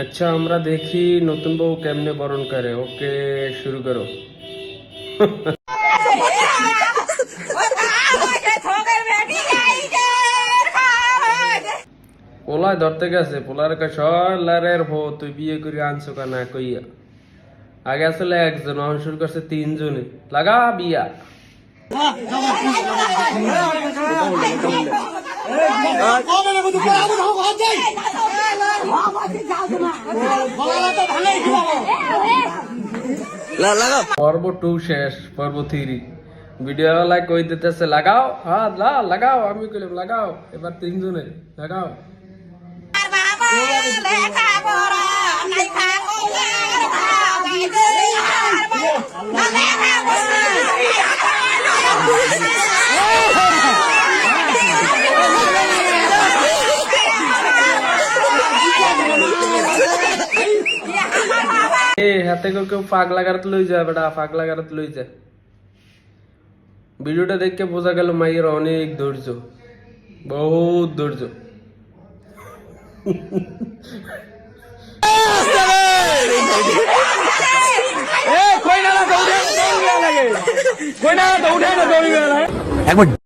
আচ্ছা আমরা দেখি নতুন বউ কেমনে বরণ করে ওকে শুরু করো পোলায় ধরতে গেছে পোলার কাছে লারের হো তুই বিয়ে করে আনছো কেনা কইয়া আগে আসলে একজন এখন শুরু করছে তিনজনে লাগা বিয়া পর্ব টু শেষ পর্ব থ্রি ভিডিও লাইক কই দিতেছে লাগাও হ্যাঁ লা লাগাও আমি কইলাম লাগাও এবার তিনজনে লাগাও এ হাতে করে কেউ ফাঁক লাগাতে লই যা বেটা ফাঁক লাগাতে লই যা ভিডিওটা দেখে বোঝা গেল মাইয়ের অনেক ধৈর্য বহুত ধৈর্য একবার